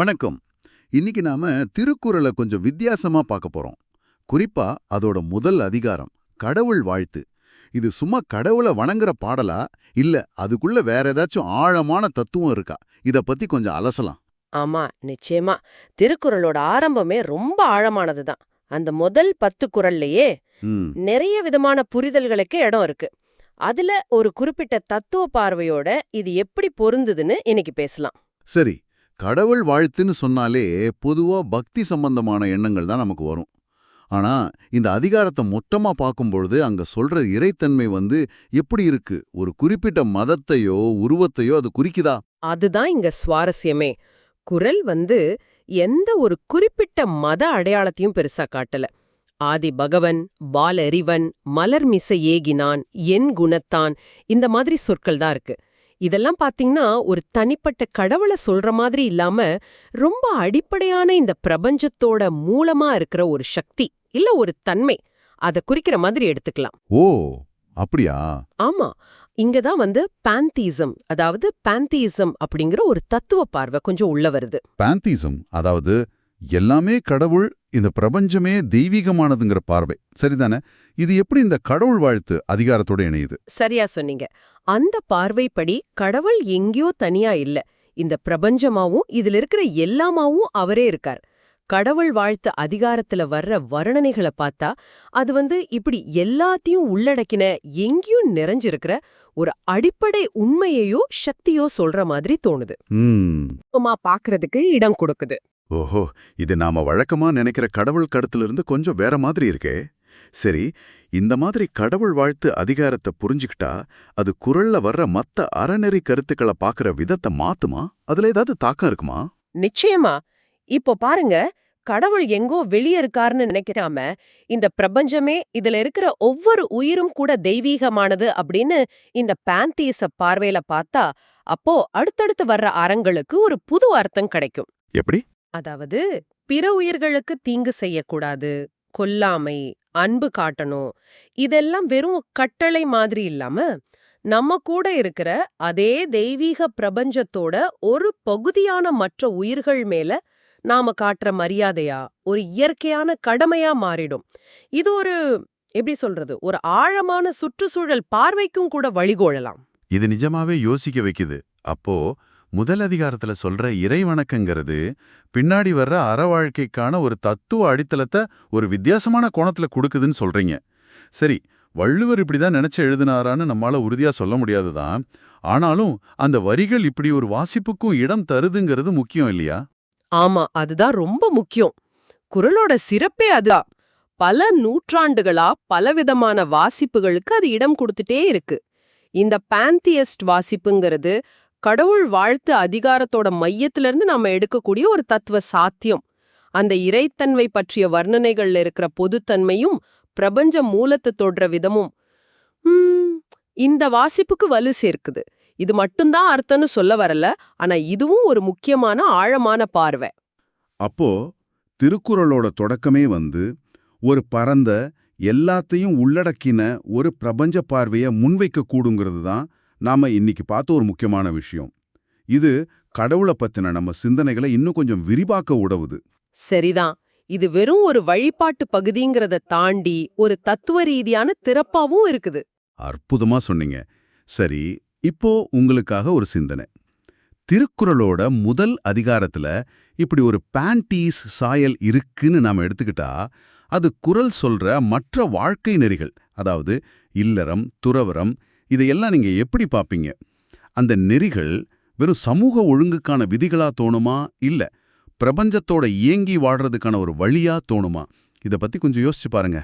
வணக்கம். இன்னைக்கு நாம திருக்குறளை கொஞ்சம் வித்தியாசமா பார்க்க போறோம். குறிப்பா அதோட முதல் அதிகாரம் கடவுள் வாழ்த்து. இது சும்மா கடவுளை வணங்குற பாடலா? இல்ல அதுக்குள்ள வேற ஏதாச்சும் ஆழமான தத்துவம் இருக்கா? இத பத்தி கொஞ்சம் அலசலாம். ஆமா நிச்சயமா. திருக்குறளோட ஆரம்பமே ரொம்ப ஆழமானதுதான் அந்த முதல் பத்து குறள்லயே ம். நிறைய விதமான புரிதல்களுக்கு இடம் இருக்கு. அதுல ஒரு குறிப்பிட்ட தத்துவ பார்வையோட இது எப்படி பொருந்துதுன்னு இன்னைக்கு பேசலாம். சரி கடவுள் வாழ்த்துன்னு சொன்னாலே பொதுவா பக்தி சம்பந்தமான எண்ணங்கள் தான் நமக்கு வரும். ஆனா இந்த அதிகாரத்தை மொத்தமா பார்க்கும்பொழுது அங்க சொல்ற இறைத்தன்மை வந்து எப்படி இருக்கு? ஒரு குறிப்பிட்ட மதத்தையோ உருவத்தையோ அது குறிக்குதா? அதுதான் இங்க சுவாரஸ்யமே. குறள் வந்து எந்த ஒரு குறிப்பிட்ட மத அடையாளத்தையும் பெருசா காட்டல. ஆதி பகவன் பாலறிவன் மலர்மிசை ஏகினான் என் குணத்தான் இந்த மாதிரி சொற்கள் தான் இருக்கு. இதெல்லாம் பாத்தீங்கன்னா ஒரு தனிப்பட்ட கடவுளை சொல்ற மாதிரி இல்லாம ரொம்ப அடிப்படையான இந்த பிரபஞ்சத்தோட மூலமா இருக்கிற ஒரு சக்தி இல்ல ஒரு தன்மை. அத குறிக்கிற மாதிரி எடுத்துக்கலாம். ஓ அப்படியா? ஆமா. இங்கதான் வந்து பாந்தீசம் அதாவது பாந்தீசம் அப்படிங்கிற ஒரு தத்துவ பார்வை கொஞ்சம் உள்ள வருது. பாந்திசம் அதாவது எல்லாமே கடவுள் இந்த பிரபஞ்சமே தெய்வீகமானதுங்கிற பார்வை. சரிதானே? இது எப்படி இந்த கடவுள் வாழ்த்து அதிகாரத்தோட இணையுது? சரியா சொன்னீங்க. அந்த பார்வைப்படி கடவுள் எங்கேயோ தனியா இல்ல. இந்த பிரபஞ்சமாவும் இதுல இருக்கிற எல்லாமாவும் அவரே இருக்கார். கடவுள் வாழ்த்து அதிகாரத்துல வர்ற வர்ணனைகளை பார்த்தா அது வந்து இப்படி எல்லாத்தையும் உள்ளடக்கின எங்கேயும் நிறைஞ்சிருக்கிற ஒரு அடிப்படை உண்மையையோ சக்தியோ சொல்ற மாதிரி தோணுது. பாக்குறதுக்கு இடம் கொடுக்குது. ஓஹோ இது நாம வழக்கமா நினைக்கிற கடவுள் கடத்துல இருந்து கொஞ்சம் வேற மாதிரி இருக்கே. சரி இந்த மாதிரி கடவுள் வாழ்த்து அதிகாரத்தை புரிஞ்சுக்கிட்டா அது குரல்ல வர்ற மத்த அறநெறி கருத்துக்களை பாக்குற விதத்தை மாத்துமா? அதுல ஏதாவது தாக்கம் இருக்குமா? நிச்சயமா. இப்போ பாருங்க கடவுள் எங்கோ வெளிய இருக்காருன்னு நினைக்காம இந்த பிரபஞ்சமே இதுல இருக்கிற ஒவ்வொரு உயிரும் கூட தெய்வீகமானது அப்படின்னு இந்த பாந்தீச பார்வையில பார்த்தா அப்போ அடுத்தடுத்து வர்ற அறங்களுக்கு ஒரு புது அர்த்தம் கிடைக்கும். எப்படி? அதாவது பிற உயிர்களுக்கு தீங்கு செய்யக்கூடாது கொல்லாமை அன்பு காட்டணும் இதெல்லாம் வெறும் கட்டளை மாதிரி இல்லாம நம்ம கூட இருக்கிற அதே தெய்வீக பிரபஞ்சத்தோட ஒரு பகுதியான மற்ற உயிர்கள் மேல நாம காட்டுற மரியாதையா? ஒரு இயற்கையான கடமையா மாறிடும். இது ஒரு எப்படி சொல்றது ஒரு ஆழமான சுற்றுச்சூழல் பார்வைக்கும் கூட வழிகோழலாம் இது நிஜமாவே யோசிக்க வைக்குது. அப்போ முதல் அதிகாரத்துல சொல்ற இறைவணக்கங்கிறது பின்னாடி வர்ற அற வாழ்க்கைக்கான ஒரு தத்துவ அடித்தளத்தை ஒரு வித்தியாசமான கோணத்துல கொடுக்குதுன்னு சொல்றீங்க. சரி வள்ளுவர் இப்படிதான் நினைச்சு எழுதினாரான்னு நம்மால உறுதியா சொல்ல முடியாதுதான். ஆனாலும் அந்த வரிகள் இப்படி ஒரு வாசிப்புக்கும் இடம் தருதுங்கிறது முக்கியம் இல்லையா? ஆமா அதுதான் ரொம்ப முக்கியம். குரலோட சிறப்பே அதுதான். பல நூற்றாண்டுகளா பலவிதமான வாசிப்புகளுக்கு அது இடம் கொடுத்துட்டே இருக்கு. இந்த பாந்தியஸ்ட் வாசிப்புங்கிறது கடவுள் வாழ்த்து அதிகாரத்தோட மையத்துல இருந்து நாம எடுக்கக்கூடிய ஒரு தத்துவ சாத்தியம். அந்த இறைத்தன்மை பற்றிய வர்ணனைகள்ல இருக்கிற பொதுத்தன்மையும் பிரபஞ்ச மூலத்தை தொடுற விதமும். இந்த வாசிப்புக்கு வலு சேர்க்குது. இது மட்டும்தான் அர்த்தம்னு சொல்ல வரல ஆனா இதுவும் ஒரு முக்கியமான ஆழமான பார்வை. அப்போ திருக்குறளோட தொடக்கமே வந்து ஒரு பரந்த எல்லாத்தையும் உள்ளடக்கின ஒரு பிரபஞ்ச பார்வையை முன்வைக்க கூடுங்கிறது தான் நாம இன்னைக்கு பார்த்த ஒரு முக்கியமான விஷயம். இது கடவுளை பத்தின நம்ம சிந்தனைகளை இன்னும் கொஞ்சம் விரிவாக்க உதவுது. சரிதான். இது வெறும் ஒரு வழிபாட்டு பகுதிங்கிறத தாண்டி ஒரு தத்துவ ரீதியான திறப்பாவும் இருக்குது. அற்புதமா சொன்னீங்க. சரி இப்போ உங்களுக்காக ஒரு சிந்தனை. திருக்குறளோட முதல் அதிகாரத்துல இப்படி ஒரு பேண்டீஸ் சாயல் இருக்குன்னு நாம எடுத்துக்கிட்டா அது குறள் சொல்ற மற்ற வாழ்க்கை நெறிகள் அதாவது இல்லறம் துறவரம் இதையெல்லாம் நீங்க எப்படி பாப்பீங்க? அந்த நெறிகள் வெறும் சமூக ஒழுங்குக்கான விதிகளா தோணுமா? இல்ல பிரபஞ்சத்தோட இயங்கி வாழ்றதுக்கான ஒரு வழியா தோணுமா? இத பத்தி கொஞ்சம் யோசிச்சு பாருங்க.